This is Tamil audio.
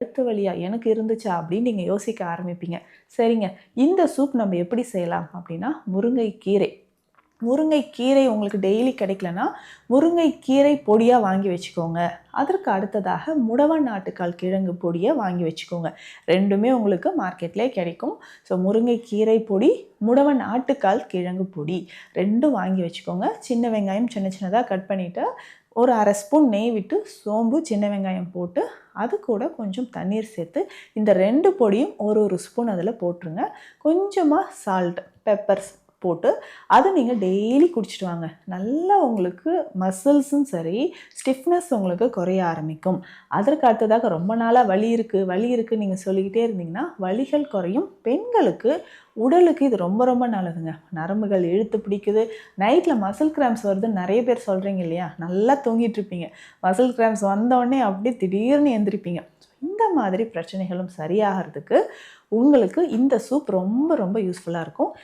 கழுத்து வழியாக எனக்கு இருந்துச்சா அப்படின்னு நீங்கள் யோசிக்க ஆரம்பிப்பீங்க. சரிங்க. இந்த சூப் நம்ம எப்படி செய்யலாம் அப்படின்னா முருங்கைக்கீரை. முருங்கைக்கீரை உங்களுக்கு டெய்லி கிடைக்கலனா முருங்கைக்கீரை பொடியாக வாங்கி வச்சுக்கோங்க. அதற்கு அடுத்ததாக முடவன் நாட்டுக்கால் கிழங்கு பொடியை வாங்கி வச்சுக்கோங்க. ரெண்டுமே உங்களுக்கு மார்க்கெட்லேயே கிடைக்கும். ஸோ முருங்கைக்கீரை பொடி முடவன் ஆட்டுக்கால் கிழங்கு பொடி. ரெண்டும் வாங்கி வச்சுக்கோங்க. சின்ன வெங்காயம் சின்ன சின்னதாக கட் பண்ணிவிட்டு ஒரு அரை ஸ்பூன் நெய் விட்டு சோம்பு சின்ன வெங்காயம் போட்டு அது கூட கொஞ்சம் தண்ணீர் சேர்த்து இந்த ரெண்டு பொடியும் ஒரு ஒரு ஸ்பூன் அதில் போட்டுருங்க. கொஞ்சமாக சால்ட் பெப்பர்ஸ் போட்டு அது நீங்கள் டெய்லி குடிச்சிட்டு வாங்க. நல்லா உங்களுக்கு மசில்ஸும் சரி ஸ்டிஃப்னஸ் உங்களுக்கு குறைய ஆரம்பிக்கும். அதற்கு அடுத்ததாக ரொம்ப நாளாக வலி இருக்குது வலி இருக்குது நீங்கள் சொல்லிக்கிட்டே இருந்தீங்கன்னா வலிகள் குறையும். பெண்களுக்கு உடலுக்கு இது ரொம்ப ரொம்ப நல்லதுங்க. நரம்புகள் இழுத்து பிடிக்குது. நைட்டில் மசில் கிராம்ஸ் வருதுன்னு நிறைய பேர் சொல்கிறீங்க இல்லையா? நல்லா தூங்கிட்டு இருப்பீங்க. மசில் கிராம்ஸ் வந்தோடனே அப்படியே திடீர்னு எந்திரிப்பீங்க. இந்த மாதிரி பிரச்சனைகளும் சரியாகிறதுக்கு உங்களுக்கு இந்த சூப் ரொம்ப ரொம்ப யூஸ்ஃபுல்லாக இருக்கும்.